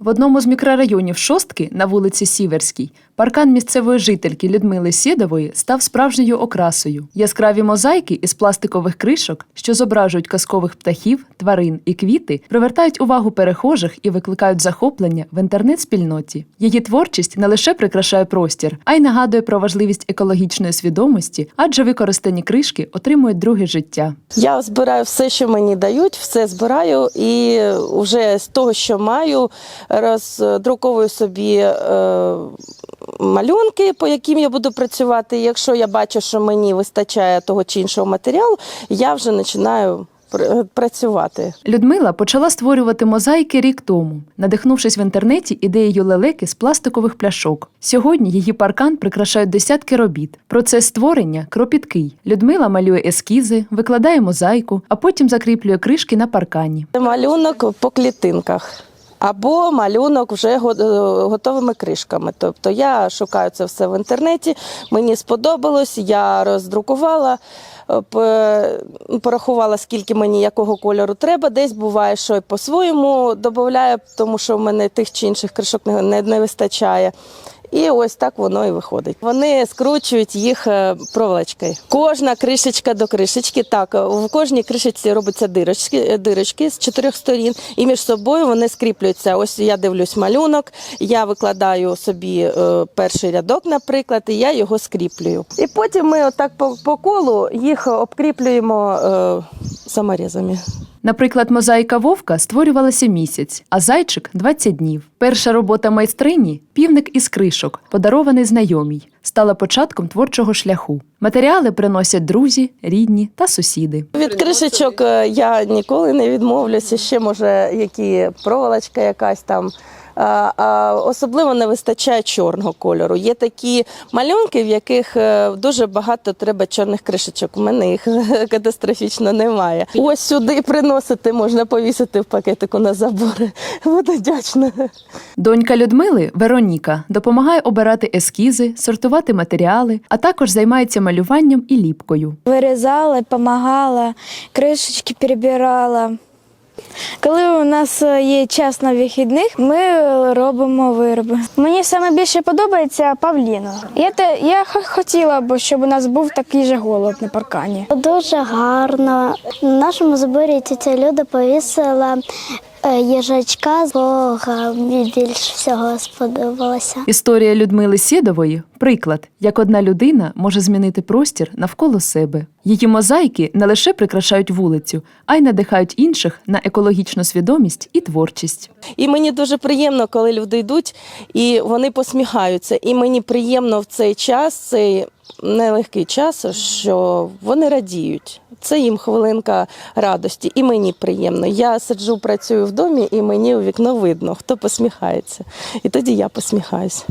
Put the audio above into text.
В одному з мікрорайонів Шостки на вулиці Сіверській паркан місцевої жительки Людмили Сєдової став справжньою окрасою. Яскраві мозаїки із пластикових кришок, що зображують казкових птахів, тварин і квіти, привертають увагу перехожих і викликають захоплення в інтернет-спільноті. Її творчість не лише прикрашає простір, а й нагадує про важливість екологічної свідомості, адже використані кришки отримують друге життя. Я збираю все, що мені дають, все збираю і вже з того, що маю, роздруковую собі е, малюнки, по яким я буду працювати. Якщо я бачу, що мені вистачає того чи іншого матеріалу, я вже починаю пр- працювати. Людмила почала створювати мозаїки рік тому, надихнувшись в інтернеті ідеєю лелеки з пластикових пляшок. Сьогодні її паркан прикрашають десятки робіт. Процес створення кропіткий. Людмила малює ескізи, викладає мозаїку, а потім закріплює кришки на паркані. Малюнок по клітинках. Або малюнок вже е, готовими кришками. Тобто я шукаю це все в інтернеті, мені сподобалось, я роздрукувала, е, порахувала, скільки мені якого кольору треба. Десь буває, що й по-своєму додаю, тому що в мене тих чи інших кришок не, не, не вистачає. І ось так воно і виходить. Вони скручують їх е, проволочкою. Кожна кришечка до кришечки. Так, е, в кожній кришечці робиться дирочки, е, дирочки з чотирьох сторін, і між собою вони скріплюються. Ось я дивлюсь малюнок, я викладаю собі перший рядок, наприклад, і я його скріплюю. І потім ми отак по колу їх обкріплюємо саморізами. Наприклад, мозаїка вовка створювалася місяць, а зайчик 20 днів. Перша робота майстрині півник із кришок, подарований знайомій, стала початком творчого шляху. Матеріали приносять друзі, рідні та сусіди. Від кришечок е, я ніколи не відмовлюся. Ще може які проволочка якась там. Особливо не вистачає чорного кольору. Є такі малюнки, в яких е, дуже багато треба чорних кришечок. У мене їх катастрофічно немає. Ось сюди приносити, можна повісити в пакетику на забори. Буду вдячна. Донька Людмили Вероніка допомагає обирати ескізи, сортувати матеріали, а також займається малюванням і ліпкою. Вирізала, допомагала, кришечки перебирала. Коли у нас е, є час на вихідних, ми е, робимо вироби. Мені саме більше подобається Павліно. Я, те, я хотіла б, щоб у нас був такий же голуб на паркані. Дуже гарно. На нашому зборі тітя Люда повісила їжачка з Бога. Мені більше всього сподобалося. Історія Людмили Сєдової приклад, як одна людина може змінити простір навколо себе. Її мозаїки не лише прикрашають вулицю, а й надихають інших на екологічну свідомість і творчість. І мені дуже приємно, коли люди йдуть і вони посміхаються. І мені приємно в цей час, цей нелегкий час, що вони радіють. Це їм хвилинка радості, і мені приємно. Я сиджу, працюю в домі, і мені у вікно видно, хто посміхається. І тоді я посміхаюся.